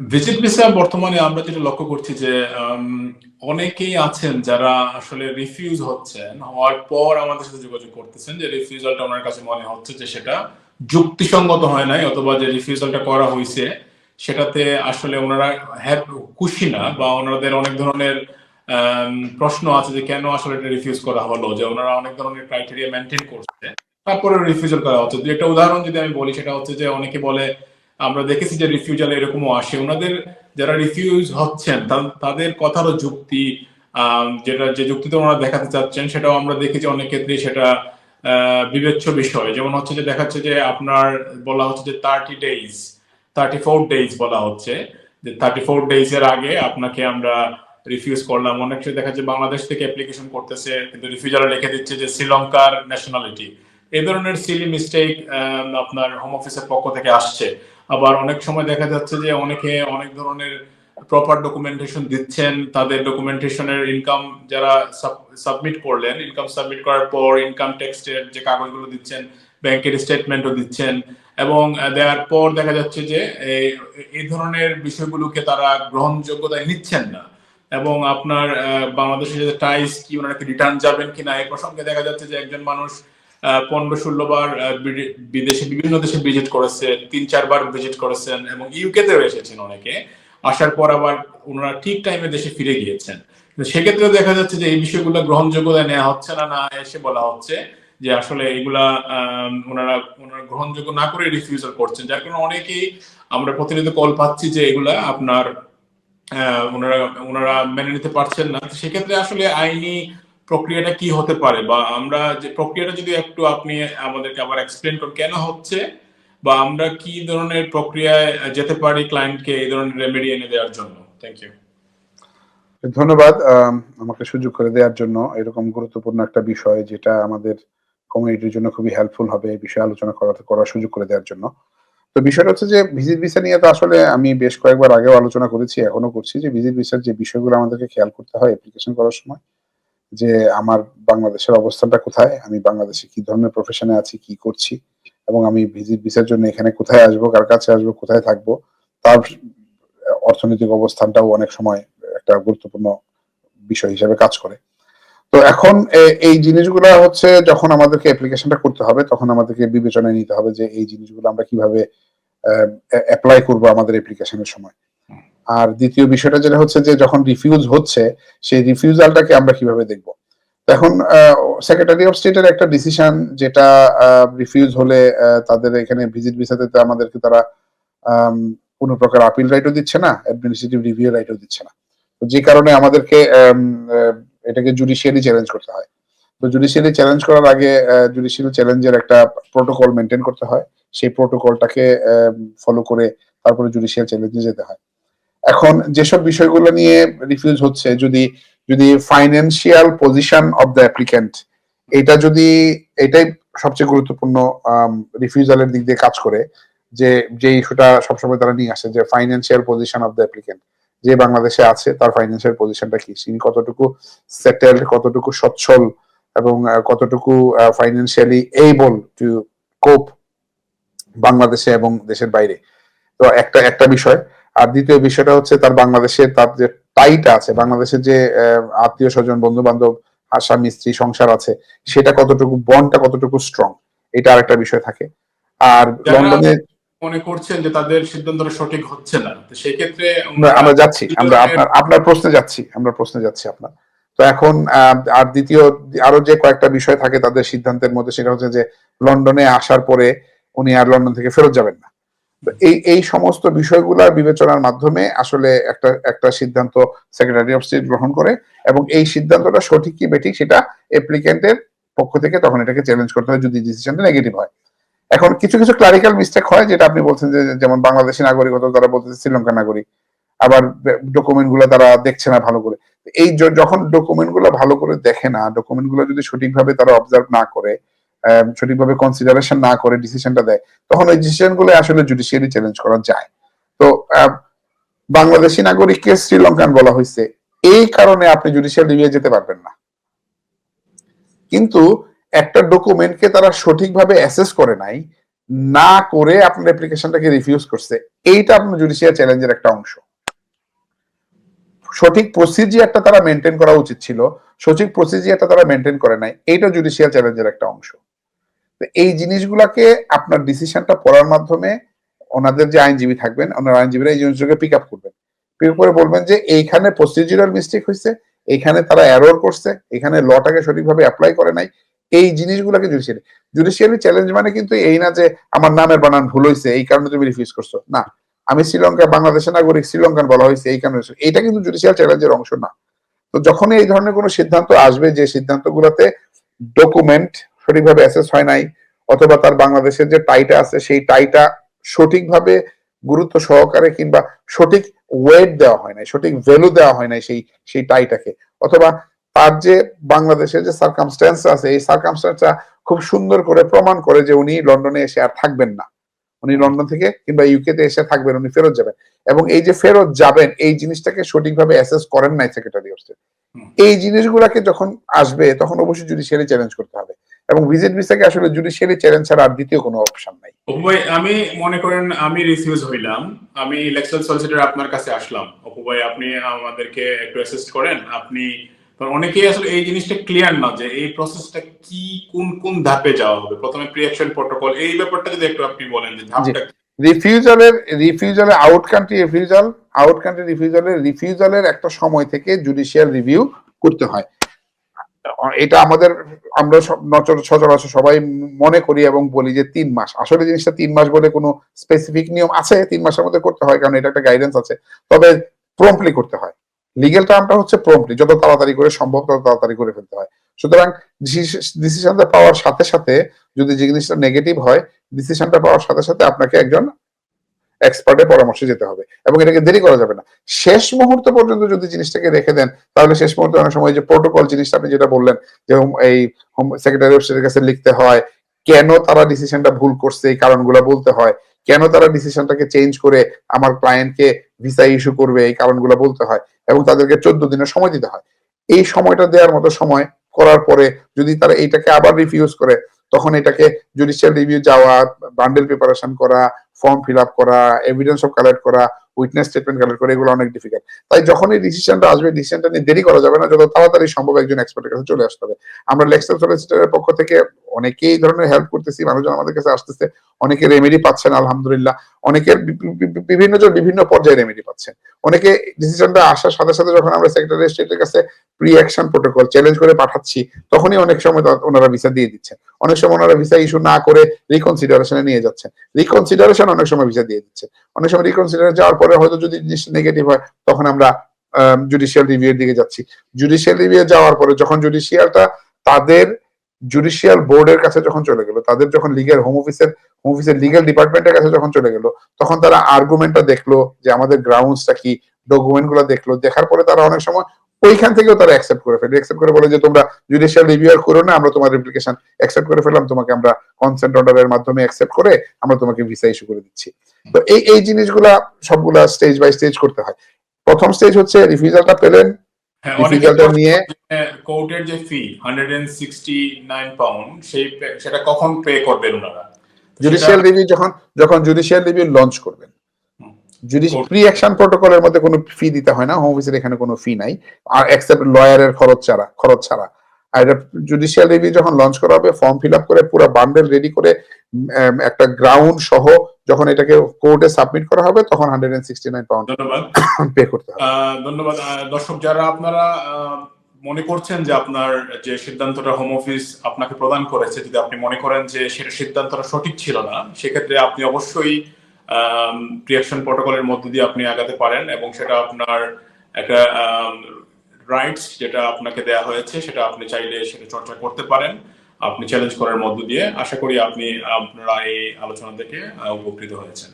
Visit বর্তমানে আমরা যেটা লক্ষ্য করছি যে অনেকেই আছেন যারা আসলে রিফিউজ হচ্ছেন। হওয়ার পর আমাদের সাথে যোগাযোগ করতেছেন যে রিফিউজালটা ওনার কাছে মনে হচ্ছে যে সেটা যুক্তিসঙ্গত হয় নাই অথবা যে রিফিউজালটা করা হয়েছে সেটাতে আসলে ওনারা হ্যাপ খুশি না বা ওনাদের অনেক ধরনের প্রশ্ন আছে যে কেন আসলে এটা রিফিউজ করা হলো? যে ওনারা অনেক ধরনের ক্রাইটেরিয়া মেনটেন করছে। তারপরে রিফিউজাল করা হচ্ছে। একটা উদাহরণ যদি আমি বলি, সেটা হচ্ছে যে অনেকে বলে আমরা দেখেছি যে রিফিউজাল এরকমও আসে। ওনাদের যারা রিফিউজ হচ্ছেন তাদের কথারও যুক্তি যেটা, যে যুক্তিতে ওনারা দেখাতে চাচ্ছেন, সেটাও আমরা দেখেছি অনেক ক্ষেত্রেই সেটা বিবেচ্য বিষয়। যেমন হচ্ছে যে দেখাচ্ছে যে আপনার বলা হচ্ছে যে thirty days thirty four days বলা হচ্ছে। যে থার্টি ফোর ডেইজ এর আগে আপনাকে আমরা রিফিউজ করলাম। অনেক সময় দেখা যাচ্ছে বাংলাদেশ থেকে অ্যাপ্লিকেশন করতেছে, কিন্তু রিফিউজার লিখে দিচ্ছে যে শ্রীলঙ্কার ন্যাশনালিটি এই ধরনের সিলি মিস্টেক আপনার হোম অফিসের পক্ষ থেকে আসছে। আবার অনেক সময় দেখা যাচ্ছে যে অনেকে অনেক ধরনের প্রপার ডকুমেন্টেশন দিচ্ছেন, তাদের ডকুমেন্টেশনের ইনকাম যারা সাবমিট করলেন ইনকাম সাবমিট করার পর ইনকাম ট্যাক্সের যে কাগজগুলো দিচ্ছেন, ব্যাংকের স্টেটমেন্টও দিচ্ছেন এবং দেওয়ার পর দেখা যাচ্ছে যে এই- ধরনের বিষয়গুলোকে তারা গ্রহণযোগ্যতায় নিচ্ছেন না এবং আপনার বাংলাদেশের যে টাইস কি, ওনারা রিটার্ন যাবেন কিনা এই প্রসঙ্গে দেখা যাচ্ছে যে একজন মানুষ পনেরো ষোলো বার বিদেশে, বিভিন্ন দেশে ভিজিট করেছে, তিন চারবার ভিজিট করেছেন এবং ইউকে তেও এসেছেন অনেকে। আসার পর আবার ওনারা ঠিক টাইমে দেশে ফিরে গিয়েছেন। সেক্ষেত্রে দেখা যাচ্ছে যে এই বিষয়গুলো গ্রহণযোগ্যতা নেওয়া হচ্ছে না না এসে বলা হচ্ছে যে আসলে এগুলা ওনারা ওনারা গ্রহণযোগ্য না করে রিফিউজাল করছেন। যার কারণে অনেকেই আমরা প্রতিনিয়ত কল পাচ্ছি যে এগুলা আপনার ওনারা ওনারা মেনে নিতে পারছেন না। সেক্ষেত্রে আসলে আইনি প্রক্রিয়াটা কি হতে পারে? বা আমরা যে প্রক্রিয়াটা যদি একটু আপনি আমাদেরকে আবার এক্সপ্লেন করেন, কেন হচ্ছে? বা আমরা কি ধরনের প্রক্রিয়ায় যেতে পারি ক্লায়েন্টকে এই ধরনের রেমেডি এনে দেওয়ার জন্য? থ্যাংক ইউ ধন্যবাদ আমাকে সুযোগ করে দেওয়ার জন্য। এরকম গুরুত্বপূর্ণ একটা বিষয় যেটা আমাদের কমিউনিটির জন্য খুবই হেল্পফুল হবে, এই বিষয়ে আলোচনা করা করার সুযোগ করে দেওয়ার জন্য। তো বিষয়টা হচ্ছে যে ভিজিট ভিসা নিয়ে তো আসলে আমি বেশ কয়েকবার আগেও আলোচনা করেছি এখনও করছি যে ভিজিট ভিসার যে বিষয়গুলো আমাদেরকে খেয়াল করতে হয় অ্যাপ্লিকেশন করার সময় যে আমার বাংলাদেশের অবস্থানটা কোথায়, আমি বাংলাদেশে কি ধরনের প্রফেশনে আছি, কি করছি, এবং আমি ভিজিট ভিসার জন্য এখানে কোথায় আসব, কার কাছে আসব, কোথায় থাকব, তার অর্থনৈতিক অবস্থানটাও অনেক সময় একটা গুরুত্বপূর্ণ বিষয় হিসেবে কাজ করে। তো এখন এই জিনিসগুলো হচ্ছে যখন আমাদেরকে অ্যাপ্লিকেশনটা করতে হবে, তখন আমাদেরকে বিবেচনায় নিতে হবে যে এই জিনিসগুলো আমরা কীভাবে অ্যাপ্লাই করব আমাদের অ্যাপ্লিকেশনের সময়। আর দ্বিতীয় বিষয়টা যেটা হচ্ছে যে যখন রিফিউজ হচ্ছে, সেই রিফিউজালটাকে আমরা কীভাবে দেখব? এখন সেক্রেটারি অফ স্টেটের একটা ডিসিশন যেটা রিফিউজ হলে তাদের এখানে ভিজিট ভিসাতে আমাদেরকে তারা কোনো প্রকার আপিল রাইটও দিচ্ছে না অ্যাডমিনিস্ট্রেটিভ রিভিউ রাইটও দিচ্ছে না। তো যে কারণে আমাদেরকে এটাকে জুডিশিয়ালি চ্যালেঞ্জ করতে হয়। তো জুডিশিয়ালি চ্যালেঞ্জ করার আগে জুডিশিয়াল চ্যালেঞ্জের একটা প্রোটোকল মেনটেন করতে হয়। সেই প্রোটোকলটাকে ফলো করে তারপরে জুডিশিয়াল চ্যালেঞ্জে যেতে হয়। এখন যেসব বিষয়গুলো নিয়ে রিফিউজ হচ্ছে, যদি যদি financial position of the applicant এটা যদি, এটাই সবচেয়ে গুরুত্বপূর্ণ রিফিউজালের দিক দিয়ে কাজ করে, যে যে ইস্যুটা সবসময় তারা নিয়ে আসে, যে financial position of the applicant যে বাংলাদেশে আছে, তার ফাইন্যান্সিয়াল পজিশনটা কি? তিনি কতটুকু সেটেলড কতটুকু সচ্ছল এবং কতটুকু ফাইন্যান্সিয়ালি এইবল টু কোপ বাংলাদেশে এবং দেশের বাইরে। তো একটা একটা বিষয়। আর দ্বিতীয় বিষয়টা হচ্ছে তার বাংলাদেশে তার যে টাইটা আছে বাংলাদেশের যে আত্মীয় স্বজন বন্ধু বান্ধব স্বামী স্ত্রী সংসার আছে সেটা কতটুকু বন্ডটা কতটুকু স্ট্রং এটা আরেকটা বিষয় থাকে। আর লন্ডনে মনে করছেন যে তাদের সিদ্ধান্তটা সঠিক হচ্ছে না তো সেক্ষেত্রে আমরা আমরা যাচ্ছি আমরা আপনার আপনার প্রশ্নে যাচ্ছি আমরা প্রশ্নে যাচ্ছি আপনার। তো এখন আহ, আর দ্বিতীয় আরও যে কয়েকটা বিষয় থাকে তাদের সিদ্ধান্তের মধ্যে সেটা হচ্ছে যে লন্ডনে আসার পরে উনি আর লন্ডন থেকে ফেরত যাবেন না। এই এই সমস্ত বিষয়গুলোর বিবেচনার মাধ্যমে আসলে একটা একটা সিদ্ধান্ত সেক্রেটারি অফ স্টেট গ্রহণ করে এবং এই সিদ্ধান্তটা সঠিক কি বেঠিক সেটা অ্যাপ্লিক্যান্টের পক্ষ থেকে তখন এটাকে চ্যালেঞ্জ করতে হয় যদি ডিসিশনটা নেগেটিভ হয়। এখন কিছু কিছু ক্লারিক্যাল মিস্টেক হয় যেটা আপনি বলছেন যে, যেমন বাংলাদেশি নাগরিকতা তারা বলতেছে শ্রীলঙ্কার নাগরিক। আবার ডকুমেন্টগুলো তারা দেখছে না ভালো করে। এই যখন ডকুমেন্টগুলো ভালো করে দেখে না ডকুমেন্টগুলো যদি সঠিকভাবে তারা অবজার্ভ না করে সঠিকভাবে কনসিডারেশন না করে ডিসিশনটা দেয়, তখন ওই ডিসিশনগুলো আসলে জুডিশিয়ালি চ্যালেঞ্জ করা যায়। তো বাংলাদেশি নাগরিককে শ্রীলঙ্কান বলা হয়েছে এই কারণে আপনি জুডিশিয়াল রিভিউ যেতে পারবেন না। কিন্তু একটা ডকুমেন্টকে তারা সঠিকভাবে অ্যাসেস করে নাই, না করে আপনার অ্যাপ্লিকেশনটাকে রিফিউজ করছে, এইটা আপনার জুডিশিয়াল চ্যালেঞ্জের একটা অংশ। সঠিক প্রসিজিয়ারটা তারা মেনটেন করা উচিত ছিল, সঠিক প্রসিজিয়ারটা তারা মেনটেন করে নাই, এইটা জুডিশিয়াল চ্যালেঞ্জের একটা অংশ। তো এই জিনিসগুলাকে আপনার ডিসিশনটা পড়ার মাধ্যমে ওনাদের যে আইনজীবী থাকবেন, ওনার আইনজীবীরা এই জিনিসগুলোকে পিক আপ করবেন। পিক করে বলবেন যে, এইখানে প্রসিডিউরাল মিস্টেক হয়েছে এইখানে তারা এরর করছে, এখানে লটাকে সঠিকভাবে অ্যাপ্লাই করে নাই। এই জিনিসগুলোকে জুডিশিয়ালি জুডিশিয়ালি চ্যালেঞ্জ মানে কিন্তু এই না যে, আমার নামের বানান ভুল হয়েছে এই কারণে তুমি রিফিউজ করছ। না। আমি শ্রীলঙ্কা, বাংলাদেশের নাগরিক, শ্রীলঙ্কান বলা হয়েছে এই কারণে এটা কিন্তু জুডিশিয়াল চ্যালেঞ্জের অংশ না। তো যখনই এই ধরনের কোনো সিদ্ধান্ত আসবে, যে সিদ্ধান্তগুলোতে ডকুমেন্ট সঠিকভাবে অ্যাসেস হয় নাই অথবা তার বাংলাদেশের যে টাইটা আছে সেই টাইটা সঠিকভাবে গুরুত্ব সহকারে কিংবা সঠিক ওয়েট দেওয়া হয় নাই সঠিক ভ্যালু দেওয়া হয় নাই সেই সেই টাইটাকে অথবা তার যে বাংলাদেশের যে সার্কামস্ট্যান্স আছে এই সার্কামস্ট্যান্সটা খুব সুন্দর করে প্রমাণ করে যে উনি লন্ডনে এসে আর থাকবেন না। উনি লন্ডন থেকে কিংবা ইউকে তে এসে থাকবেন উনি ফেরত যাবেন। এবং এই যে ফেরত যাবেন এই জিনিসটাকে সঠিকভাবে অ্যাসেস করেন নাই সেক্রেটারি অফ স্টেট। এই জিনিসগুলোকে যখন আসবে তখন অবশ্যই জুডিশিয়ালি চ্যালেঞ্জ করতে হবে। এবং ভিজিট ভিসাকে আসলে জুডিশিয়ালি চ্যালেঞ্জ ছাড়া আর দ্বিতীয় কোনো অপশন নাই। ভাই আমি মনে করেন আমি রিফিউজ হইলাম। আমি ইলেকশন সলিসিটর আপনার কাছে আসলাম। অপু ভাই আপনি আমাদেরকে একটু অ্যাসিস্ট করেন। আপনি অনেকেই আসলে এই জিনিসটা ক্লিয়ার না যে এই প্রসেসটা কি কোন কোন ধাপে যাওয়া হবে। প্রথমে প্রিঅ্যাকশন প্রোটোকল এই ব্যাপারটা যদি একটু আপনি বলেন যে ধাপটা রিফিউজালের রিফিউজালের out country refusal out country রিফিউজালের রিফিউজালের একটা সময় থেকে জুডিশিয়াল রিভিউ করতে হয়। এটা আমাদের, আমরা সচরাচর সবাই মনে করি এবং বলি যে তিন মাস। আসলে জিনিসটা তিন মাস বলে কোনো স্পেসিফিক নিয়ম আছে, তিন মাসের মধ্যে করতে হয়, কারণ এটা একটা গাইডেন্স আছে। তবে প্রম্পলি করতে হয়। লিগেল টার্মটা হচ্ছে প্রম্পলি যত তাড়াতাড়ি করে সম্ভব তত তাড়াতাড়ি করে ফেলতে হয়। সুতরাং ডিসিশনটা পাওয়ার সাথে সাথে যদি জিনিসটা নেগেটিভ হয় ডিসিশনটা পাওয়ার সাথে সাথে আপনাকে একজন এক্সপার্টের পরামর্শে যেতে হবে এবং এটাকে দেরি করা যাবে না। শেষ মুহূর্ত পর্যন্ত যদি জিনিসটাকে রেখে দেন, তাহলে শেষ মুহূর্তে অনেক সময় যে প্রোটোকল জিনিসটা আপনি যেটা বললেন যে হোম- এই সেক্রেটারি অফ স্টেটের কাছে লিখতে হয়, কেন তারা ডিসিশনটা ভুল করছে, এই কারণগুলো বলতে হয়, কেন তারা ডিসিশনটাকে চেঞ্জ করে আমার ক্লায়েন্টকে ভিসা ইস্যু করবে, এই কারণগুলো বলতে হয় এবং তাদেরকে চোদ্দ দিনের সময় দিতে হয়। এই সময়টা দেওয়ার মতো সময় করার পরে যদি তারা এইটাকে আবার রিফিউজ করে তখন এটাকে জুডিশিয়াল রিভিউ যাওয়া বান্ডেল প্রিপারেশন করা ফর্ম ফিল আপ করা এভিডেন্স অফ কালেক্ট করা উইটনেস স্টেটমেন্ট কালেক্ট করা, এগুলো অনেক ডিফিকাল্ট তাই যখন এই ডিসিশনটা আসবে ডিসিশনটা নিয়ে দেরি করা যাবে না, যত তাড়াতাড়ি সম্ভব একজন এক্সপার্টের কাছে চলে আসতে হবে। আমরা লেক্সার সলিসিটারের পক্ষ থেকে অনেকেই এই ধরনের হেল্প করতেছি, মানুষজন আমাদের কাছে আসতেছে, অনেকে রেমেডি পাচ্ছেন আলহামদুলিল্লাহ। অনেকের বিভিন্ন জন বিভিন্ন পর্যায়ে রেমেডি পাচ্ছেন। অনেকে ডিসিশনটা আসার সাথে সাথে যখন আমরা সেক্রেটারি স্টেটের কাছে প্রি অ্যাকশন প্রোটোকল চ্যালেঞ্জ করে পাঠাচ্ছি, তখনই অনেক সময় ওনারা ভিসা দিয়ে দিচ্ছেন। অনেক সময় ওনারা ভিসা ইস্যু না করে রিকনসিডারেশনে নিয়ে যাচ্ছেন। রিকনসিডারেশন অনেক সময় ভিসা দিয়ে দিচ্ছে অনেক সময় রিকনসিডার যাওয়ার পরে হয়তো যদি জিনিসটা নেগেটিভ হয়, তখন আমরা জুডিশিয়াল রিভিউ এর দিকে যাচ্ছি। জুডিশিয়াল রিভিউ যাওয়ার পরে যখন জুডিশিয়ালটা তাদের জুডিশিয়াল বোর্ডের কাছে যখন চলে গেল, তাদের যখন লিগেল হোম অফিসের হোম অফিসের লিগেল ডিপার্টমেন্টের কাছে যখন চলে গেল, তখন তারা আর্গুমেন্টটা দেখল যে আমাদের গ্রাউন্ডসটা কি ডকুমেন্টগুলো দেখল, দেখার পরে তারা অনেক সময় ওইখান থেকেও তারা অ্যাকসেপ্ট করে ফেলে। অ্যাকসেপ্ট করে বলে যে, তোমরা জুডিশিয়াল রিভিউ আর করো না, আমরা তোমার অ্যাপ্লিকেশন অ্যাকসেপ্ট করে ফেললাম, তোমাকে আমরা কনসেন্ট অর্ডারের মাধ্যমে অ্যাকসেপ্ট করে আমরা তোমাকে ভিসা ইস্যু করে দিচ্ছি। তো এই এই জিনিসগুলা সবগুলা স্টেজ বাই স্টেজ করতে হয়। প্রথম স্টেজ হচ্ছে রিফিউজালটা পেলেন রিফিউজালটা নিয়ে কোর্টের যে fee hundred and sixty nine pound সেই সেটা কখন পে করবেন ওনারা? জুডিশিয়াল রিভিউ যখন যখন জুডিশিয়াল রিভিউ লঞ্চ করবেন। প্রি অ্যাকশন প্রোটোকলের মধ্যে কোনো ফি দিতে হয় না হোম অফিসের এখানে কোনো ফি নাই। আর এক্সেপ্ট লয়ারের খরচ ছাড়া খরচ ছাড়া। আর এটা জুডিশিয়াল রিভিউ যখন লঞ্চ করা হবে ফর্ম ফিল আপ করে পুরো বান্ডেল রেডি করে একটা গ্রাউন্ড সহ যখন এটাকে কোর্টে সাবমিট করা হবে তখন hundred and sixty nine pound ধন্যবাদ। পে করতে হবে। ধন্যবাদ। দর্শক যারা আপনারা মনে করছেন যে আপনার যে সিদ্ধান্তটা হোম অফিস আপনাকে প্রদান করেছে যদি আপনি মনে করেন যে সেটা সিদ্ধান্তটা সঠিক ছিল না সেক্ষেত্রে আপনি অবশ্যই প্রিয়াকশন প্রোটোকলের মধ্য দিয়ে আপনি আগাতে পারেন এবং সেটা আপনার একটা রাইটস যেটা আপনাকে দেয়া হয়েছে সেটা আপনি চাইলে সেটা চর্চা করতে পারেন। আপনি চ্যালেঞ্জ করার মধ্য দিয়ে আশা করি আপনি আপনারা এই আলোচনা থেকে উপকৃত হয়েছেন।